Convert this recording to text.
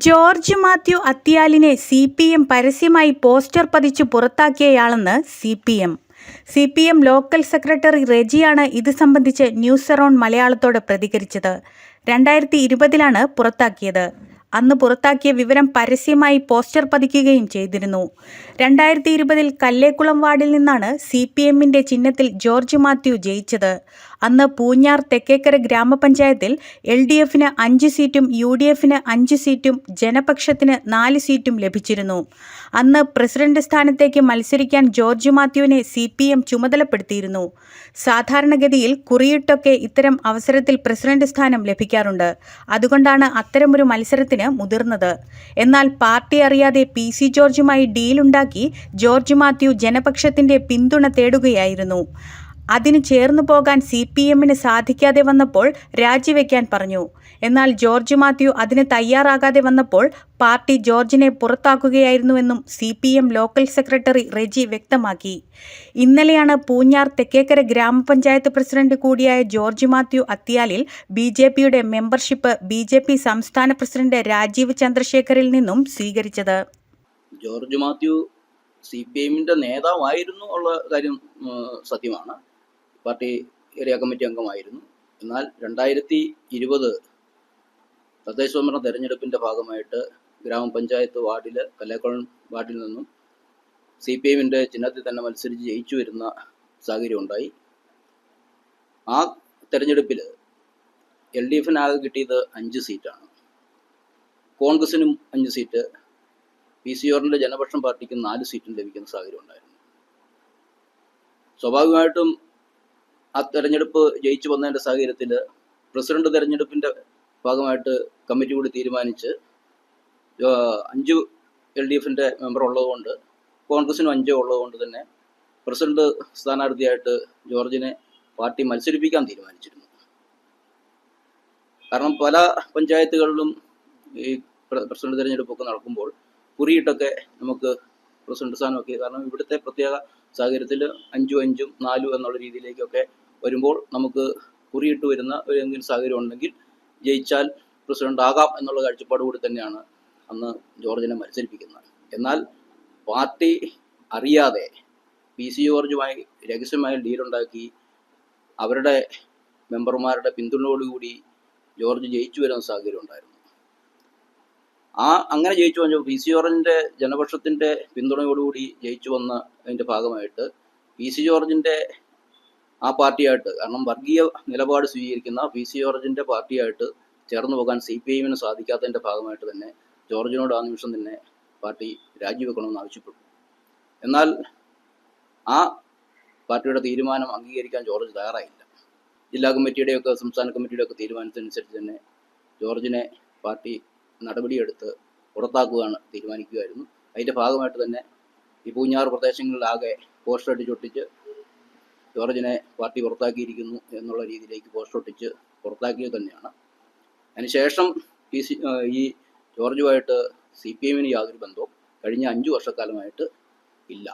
George Mathew അത്തിയാലിനെ C P M പരസ്യമായി poster പതിച്ചു പുറത്താക്കിയയാളെന്ന് C P M C P M local secretary റെജിയാണ് ഇത് സംബന്ധിച്ച് ന്യൂസ് അറൗണ്ട് മലയാളത്തോട് പ്രതികരിച്ചത്. രണ്ടായിരത്തി ഇരുപതിലാണ് പുറത്താക്കിയത്. അന്ന് പുറത്താക്കിയ വിവരം പരസ്യമായി പോസ്റ്റർ പതിക്കുകയും ചെയ്തിരുന്നു. രണ്ടായിരത്തി ഇരുപതിൽ കല്ലേക്കുളം വാർഡിൽ നിന്നാണ് സി പി എമ്മിന്റെ ചിഹ്നത്തിൽ ജോർജ് മാത്യു ജയിച്ചത്. അന്ന് പൂഞ്ഞാർ തെക്കേക്കര ഗ്രാമപഞ്ചായത്തിൽ എൽ ഡി എഫിന് അഞ്ച് സീറ്റും യു ഡി എഫിന് അഞ്ച് സീറ്റും ജനപക്ഷത്തിന് നാല് സീറ്റും ലഭിച്ചിരുന്നു. അന്ന് പ്രസിഡന്റ് സ്ഥാനത്തേക്ക് മത്സരിക്കാൻ ജോർജ് മാത്യുവിനെ സി പി എം ചുമതലപ്പെടുത്തിയിരുന്നു. സാധാരണഗതിയിൽ കുറിയിട്ടൊക്കെ ഇത്തരം അവസരത്തിൽ പ്രസിഡന്റ് സ്ഥാനം ലഭിക്കാറുണ്ട് അതുകൊണ്ടാണ് അത്തരമൊരു മത്സരത്തിന് മുതിർന്നത്. എന്നാൽ പാർട്ടി അറിയാതെ പി സി ജോർജുമായി ഡീലുണ്ടാക്കി ജോർജ് മാത്യു ജനപക്ഷത്തിന്റെ പിന്തുണ തേടുകയായിരുന്നു. അതിന് ചേർന്നു പോകാൻ സി പി എമ്മിന് സാധിക്കാതെ വന്നപ്പോൾ രാജിവെക്കാൻ പറഞ്ഞു. എന്നാൽ ജോർജ് മാത്യു അതിന് തയ്യാറാകാതെ വന്നപ്പോൾ പാർട്ടി ജോർജിനെ പുറത്താക്കുകയായിരുന്നുവെന്നും C P M local secretary Reji വ്യക്തമാക്കി. ഇന്നലെയാണ് പൂഞ്ഞാർ തെക്കേക്കര ഗ്രാമപഞ്ചായത്ത് പ്രസിഡന്റ് കൂടിയായ ജോർജ് മാത്യു അത്തിയാലിൽ ബി ജെ പിയുടെ മെമ്പർഷിപ്പ് ബി ജെ പി സംസ്ഥാന പ്രസിഡന്റ് രാജീവ് ചന്ദ്രശേഖറിൽ നിന്നും സ്വീകരിച്ചത്. ജോർജ് മാത്യു സി പി എമ്മിന്റെ നേതാവായിരുന്നു ഉള്ള കാര്യം സത്യമാണ്. പാർട്ടി ഏരിയ കമ്മിറ്റി അംഗമായിരുന്നു. എന്നാൽ രണ്ടായിരത്തി ഇരുപത് തദ്ദേശ സ്വയംഭരണ തെരഞ്ഞെടുപ്പിന്റെ ഭാഗമായിട്ട് ഗ്രാമപഞ്ചായത്ത് വാർഡിൽ കല്ലേക്കുളം വാർഡിൽ നിന്നും സി പി എമ്മിന്റെ ചിഹ്നത്തിൽ തന്നെ മത്സരിച്ച് ജയിച്ചു വരുന്ന സാഹചര്യം ഉണ്ടായി. ആ തെരഞ്ഞെടുപ്പിൽ എൽ ഡി എഫിനാകെ കിട്ടിയത് അഞ്ച് സീറ്റാണ്. കോൺഗ്രസിനും അഞ്ച് സീറ്റ് പി സി ഓറിന്റെ ജനപക്ഷം പാർട്ടിക്ക് നാല് സീറ്റും ലഭിക്കുന്ന സാഹചര്യം ഉണ്ടായിരുന്നു. സ്വാഭാവികമായിട്ടും ആ തെരഞ്ഞെടുപ്പ് ജയിച്ചു വന്നതിന്റെ സാഹചര്യത്തിൽ പ്രസിഡന്റ് തെരഞ്ഞെടുപ്പിന്റെ ഭാഗമായിട്ട് കമ്മിറ്റി കൂടി തീരുമാനിച്ച് അഞ്ചു എൽ ഡി എഫിന്റെ മെമ്പർ ഉള്ളതുകൊണ്ട് കോൺഗ്രസിനും അഞ്ചോ ഉള്ളതുകൊണ്ട് തന്നെ പ്രസിഡന്റ് സ്ഥാനാർത്ഥിയായിട്ട് ജോർജിനെ പാർട്ടി മത്സരിപ്പിക്കാൻ തീരുമാനിച്ചിരുന്നു. കാരണം പല പഞ്ചായത്തുകളിലും ഈ പ്രസിഡന്റ് തെരഞ്ഞെടുപ്പൊക്കെ നടക്കുമ്പോൾ കുറിയിട്ടൊക്കെ നമുക്ക് പ്രസിഡന്റ് സ്ഥാനമൊക്കെ കാരണം ഇവിടുത്തെ പ്രത്യേക സാഹചര്യത്തിൽ അഞ്ചു അഞ്ചും നാലും എന്നുള്ള രീതിയിലേക്കൊക്കെ വരുമ്പോൾ നമുക്ക് കുറിയിട്ട് വരുന്ന ഒരു എന്തെങ്കിലും സാഹചര്യം ഉണ്ടെങ്കിൽ ജയിച്ചാൽ പ്രസിഡന്റ് ആകാം എന്നുള്ള കാഴ്ചപ്പാട് കൂടി തന്നെയാണ് അന്ന് ജോർജിനെ മത്സരിപ്പിക്കുന്നത്. എന്നാൽ പാർട്ടി അറിയാതെ പി സി ജോർജുമായി രഹസ്യമായി ഡീലുണ്ടാക്കി അവരുടെ മെമ്പർമാരുടെ പിന്തുണയോടുകൂടി ജോർജ് ജയിച്ചു വരുന്ന സാഹചര്യം ഉണ്ടായിരുന്നു. ആ അങ്ങനെ ജയിച്ചു വന്ന പി സി ജോർജിന്റെ ജനപക്ഷത്തിന്റെ പിന്തുണയോടുകൂടി ജയിച്ചു വന്ന അതിന്റെ ഭാഗമായിട്ട് പി സി ജോർജിന്റെ ആ പാർട്ടിയായിട്ട് കാരണം വർഗീയ നിലപാട് സ്വീകരിക്കുന്ന പി സി ജോർജിന്റെ പാർട്ടിയായിട്ട് ചേർന്ന് പോകാൻ സി പി ഐഎമ്മിന് സാധിക്കാത്തതിന്റെ ഭാഗമായിട്ട് തന്നെ ജോർജിനോട് ആ നിമിഷം തന്നെ പാർട്ടി രാജിവെക്കണമെന്ന് ആവശ്യപ്പെട്ടു. എന്നാൽ ആ പാർട്ടിയുടെ തീരുമാനം അംഗീകരിക്കാൻ ജോർജ് തയ്യാറായില്ല. ജില്ലാ കമ്മിറ്റിയുടെയൊക്കെ സംസ്ഥാന കമ്മിറ്റിയുടെയൊക്കെ തീരുമാനത്തിനനുസരിച്ച് തന്നെ ജോർജിനെ പാർട്ടി നടപടിയെടുത്ത് പുറത്താക്കുകയാണ് തീരുമാനിക്കുകയായിരുന്നു. അതിന്റെ ഭാഗമായിട്ട് തന്നെ ഈ പൂഞ്ഞാറ് പ്രദേശങ്ങളിലാകെ പോസ്റ്റർ അടിച്ചൊട്ടിച്ച് ജോർജിനെ പാർട്ടി പുറത്താക്കിയിരിക്കുന്നു എന്നുള്ള രീതിയിലേക്ക് പോസ്റ്റ് ഒട്ടിച്ച് പുറത്താക്കിയത് തന്നെയാണ്. അതിനുശേഷം പി സി ഈ ജോർജുമായിട്ട് സി പി എമ്മിന് യാതൊരു ബന്ധവും കഴിഞ്ഞ അഞ്ചു വർഷക്കാലമായിട്ട് ഇല്ല.